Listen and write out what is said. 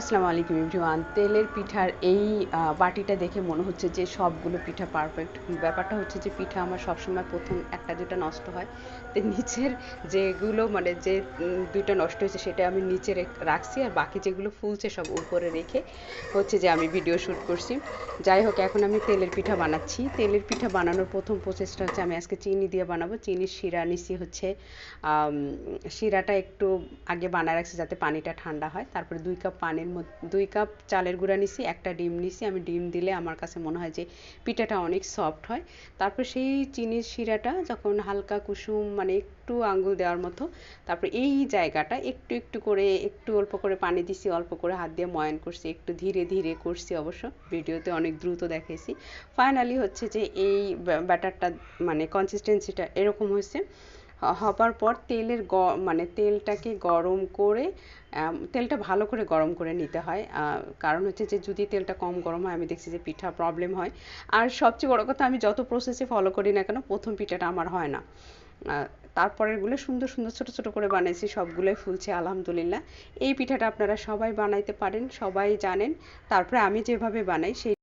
আসসালামু আলাইকুম এভরিওয়ান। তেলের পিঠার এই বাটিটা দেখে মনে হচ্ছে যে সবগুলো পিঠা পারফেক্ট ব্যাপারটা হচ্ছে যে পিঠা আমার সবসময় প্রথম একটা দুটা নষ্ট হয়, তো নিচের যেগুলো মানে যে দুইটা নষ্ট হয়েছে সেটা আমি নিচে রেখ- রাখছি আর বাকি যেগুলো ফুলছে সব উপরে রেখে হচ্ছে যে আমি ভিডিও শ্যুট করছি। যাই হোক, এখন আমি তেলের পিঠা বানাচ্ছি। তেলের পিঠা বানানোর প্রথম প্রসেসটা হচ্ছে আমি আজকে চিনি দিয়ে বানাবো। চিনির শিরা নিছি হচ্ছে শিরাটা একটু আগে বানায় রাখছি যাতে পানিটা ঠান্ডা হয়। তারপরে দুই কাপ পানির মধ্যে দুই কাপ চালের গুঁড়া নিছি, একটা ডিম নিছি। আমি ডিম দিলে আমার কাছে মনে হয় যে পিঠাটা অনেক সফট হয়। তারপর সেই চিনির শিরাটা যখন হালকা কুসুম মানে একটু আঙ্গুল দেওয়ার মতো, তারপর এই জায়গাটা একটু একটু করে, একটু অল্প করে পানি দিছি, অল্প করে হাত দিয়ে ময়ান করছি, একটু ধীরে ধীরে করছি অবশ্য। ভিডিওতে অনেক দ্রুত দেখাইছি। ফাইনালি হচ্ছে যে এই ব্যাটারটা মানে কনসিস্টেন্সিটা এরকম হয়েছে হবার পর তেলের গ মানে তেলটাকে গরম করে তেলটা ভালো করে গরম করে নিতে হয়। কারণ হচ্ছে যে যদি তেলটা কম গরম হয়, আমি দেখছি যে পিঠা প্রবলেম হয়। আর সবচেয়ে বড় কথা, আমি যত প্রসেসে ফলো করি না কেন, প্রথম পিঠাটা আমার হয় না। তারপরেরগুলো সুন্দর সুন্দর, ছোট ছোট করে বানাইছি সবগুলোই ফুলছে, আলহামদুলিল্লাহ। এই পিঠাটা আপনারা সবাই বানাইতে পারেন, সবাই জানেন। তারপরে আমি যেভাবে বানাই, সেই